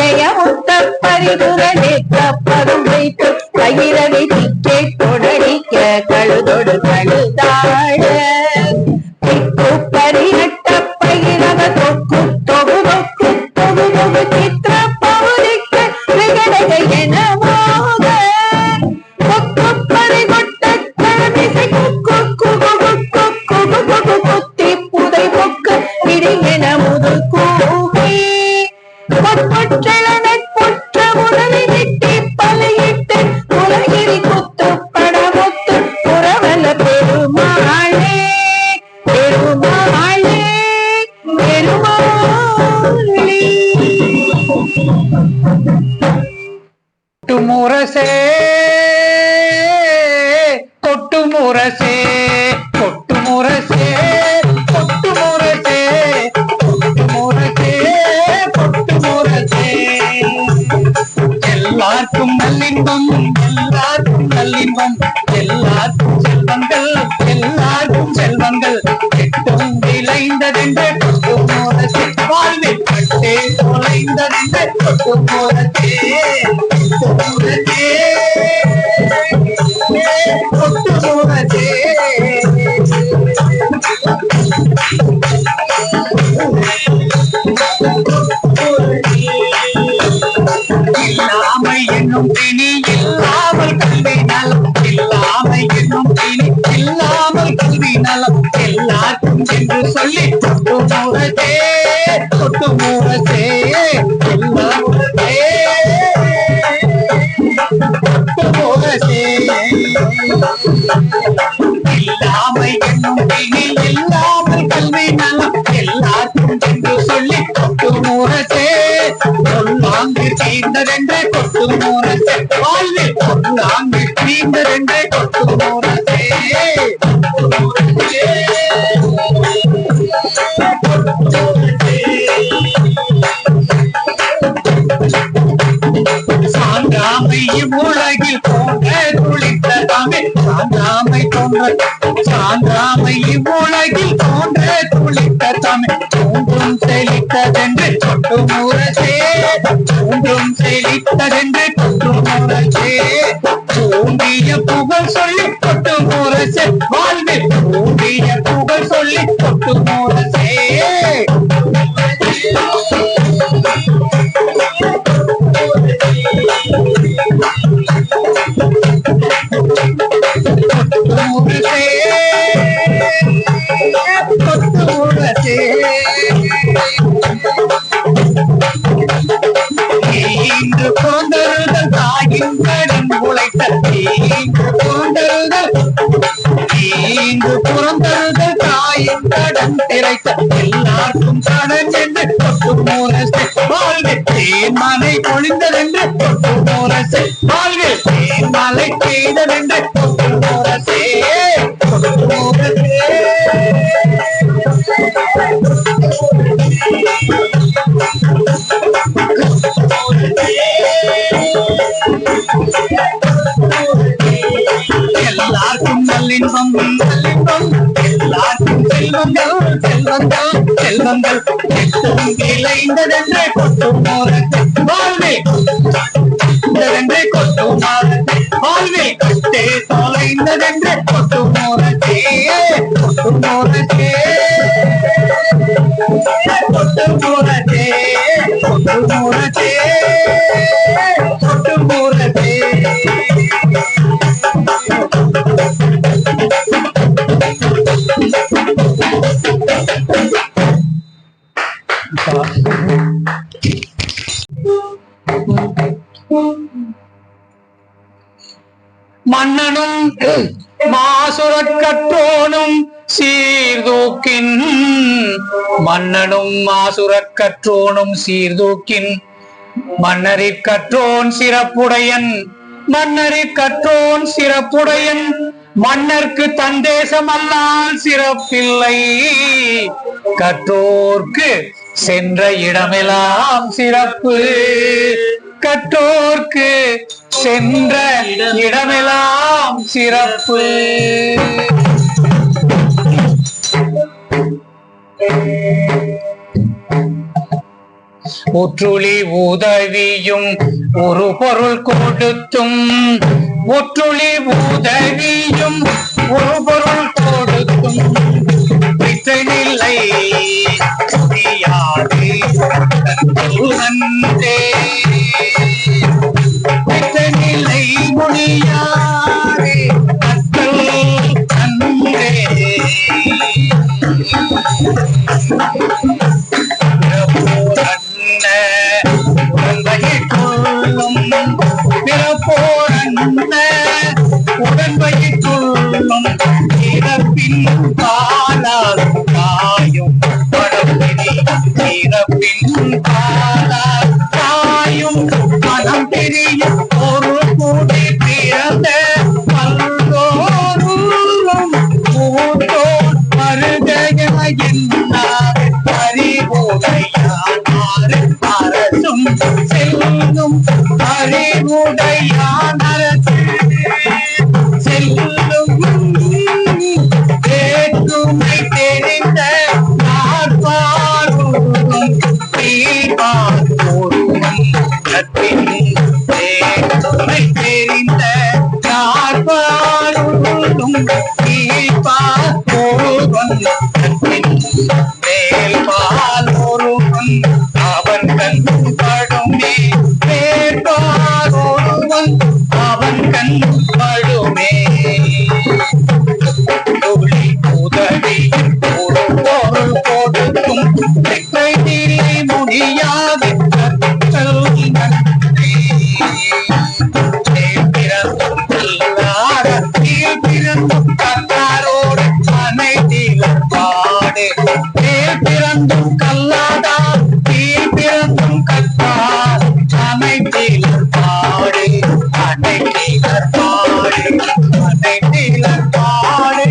உடைய முத்த பரிதுரேக்கப்பதும் வைத்து பகிரவி திக்கே கொடடிக்க கழுதொடு கழுதாள். தொட்டு முரசே தொட்டு முரசே தொட்டு முரசே தொட்டு முரசே தொட்டு முரசே தொட்டு முரசே. எல்லாருக்கும் நல்லின்பம் எல்லாருக்கும் நல்லின்பம் எல்லாருக்கும் செல்வங்கள் எல்லாருக்கும் செல்வங்கள். எட்டும் விளைந்ததென்று தொட்டு முரசே. வாழ்வில் கட்டே தொலைந்ததென்று கொட்டு முரசே என்னும் பிணி தீர்ந்ததென்றே கொட்டு மூரசே வாழ்வில் சொல்லாங்கு தீர்ந்ததென்றே கொட்டு மூரசே சாந்தாமை உலகில் போன்ற துளித்த தமிழ். சாந்தாமை போன்ற சாந்தாமை உலகில் போன்ற துளித்த தமிழ். தூண்டும் செழித்ததென்று சொட்டு முரசே. தூண்டும் செழித்ததென்று கொட்டு முரசே. தூண்டிய புகழ் சொல்லி தொட்டு முரசே. வாழ்வில் தூண்டிய புகழ் சொல்லி தொட்டு முரசே. தீங்கு உழைத்த இன்று பிறந்தருதல் தாயின் கடன் திரைத்த எல்லாருக்கும் கடன் என்று கொட்டு முரசே வாழ்வில் தேன்மலை பொழிந்ததென்று கொட்டு முரசே வாழ்வில் தேன்மலை பெய்ததென்று எல்லாருக்கும் நல்லின்பம் எல்லாருக்கும் செல்வங்கள் செல்வங்கள் செல்வங்கள் எட்டும் விளைந்ததென்றே கொட்டும் போரத்தை வாழ்வே. கொண்டதென்றே கொட்டும் மாறத்தை வாழ்வே. கொட்டே தொலைந்ததென்றே கொட்டும் போரத்தே கொட்டும் போரத்தே கொட்டும் போரத்தே கொட்டும் போரத்தே கொட்டும் போரத்தே மன்னனும் மாசுரக்கற்றோனும் சீர்தூக்கின். மன்னனும் மாசுரக்கற்றோனும் சீர்தூக்கின். மன்னரிற் கற்றோன் சிறப்புடையன். மன்னரிற் கற்றோன் சிறப்புடையன். மன்னர்க்கு தந்தேசம் அல்லால் சிறப்பில்லை. கற்றோர்க்கு சென்ற இடமெல்லாம் சிறப்பு. கற்றோர்க்கு சென்ற இடமெல்லாம் சிறப்பு. ஒற்றுளி உதவியும் ஒரு பொருள் கொடுத்தும். ஒற்றுளி உதவியும் ஒரு பொருள் கொடுத்தும். நிலை முடியாது. move. தீபா ஓ பிறந்தும் கல்லாரோடு அனைத்தில பாடு மேல் பிறந்தும் கல்லாதா கீழ் பிறந்தும் கல்லார் அனைத்தில பாடு அனைத்தில பாடு அனைத்தில பாடு